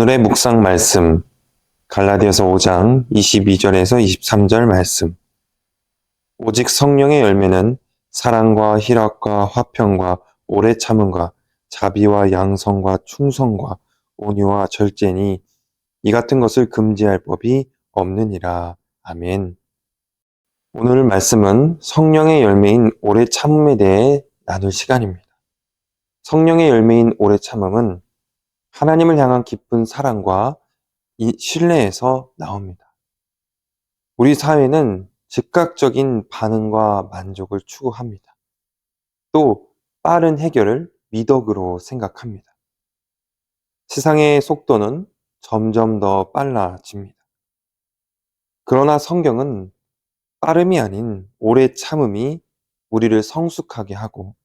오늘의 묵상 말씀 갈라디아서 5장 22절에서 23절 말씀 오직 성령의 열매는 사랑과 희락과 화평과 오래 참음과 자비와 양성과 충성과 온유와 절제니 이 같은 것을 금지할 법이 없느니라. 아멘. 오늘 말씀은 성령의 열매인 오래 참음에 대해 나눌 시간입니다. 성령의 열매인 오래 참음은 하나님을 향한 깊은 사랑과 이 신뢰에서 나옵니다. 우리 사회는 즉각적인 반응과 만족을 추구합니다. 또 빠른 해결을 미덕으로 생각합니다. 세상의 속도는 점점 더 빨라집니다. 그러나 성경은 빠름이 아닌 오래 참음이 우리를 성숙하게 하고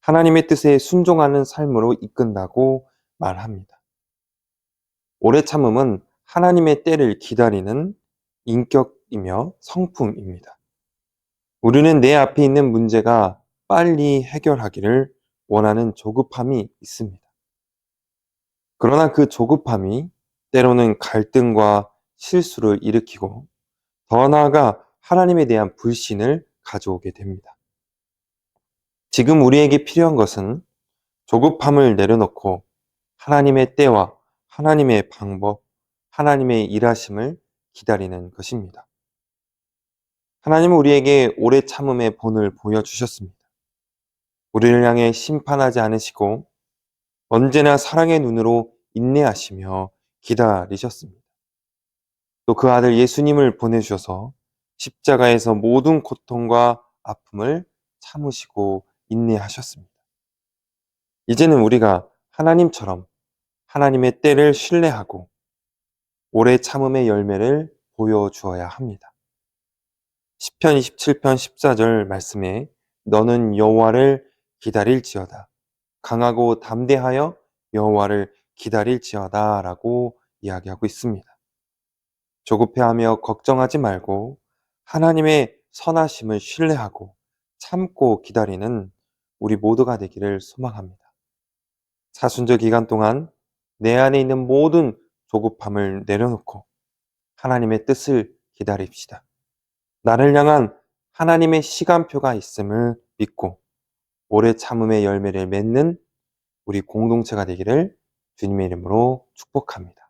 하나님의 뜻에 순종하는 삶으로 이끈다고 말합니다. 오래 참음은 하나님의 때를 기다리는 인격이며 성품입니다. 우리는 내 앞에 있는 문제가 빨리 해결하기를 원하는 조급함이 있습니다. 그러나 그 조급함이 때로는 갈등과 실수를 일으키고 더 나아가 하나님에 대한 불신을 가져오게 됩니다. 지금 우리에게 필요한 것은 조급함을 내려놓고 하나님의 때와 하나님의 방법, 하나님의 일하심을 기다리는 것입니다. 하나님은 우리에게 오래 참음의 본을 보여주셨습니다. 우리를 향해 심판하지 않으시고 언제나 사랑의 눈으로 인내하시며 기다리셨습니다. 또 그 아들 예수님을 보내주셔서 십자가에서 모든 고통과 아픔을 참으시고 인내하셨습니다. 이제는 우리가 하나님처럼 하나님의 때를 신뢰하고 오래 참음의 열매를 보여주어야 합니다. 10편 27편 14절 말씀에 너는 여호와를 기다릴지어다. 강하고 담대하여 여호와를 기다릴지어다 라고 이야기하고 있습니다. 조급해하며 걱정하지 말고 하나님의 선하심을 신뢰하고 참고 기다리는 우리 모두가 되기를 소망합니다. 사순절 기간 동안 내 안에 있는 모든 조급함을 내려놓고 하나님의 뜻을 기다립시다. 나를 향한 하나님의 시간표가 있음을 믿고 오래 참음의 열매를 맺는 우리 공동체가 되기를 주님의 이름으로 축복합니다.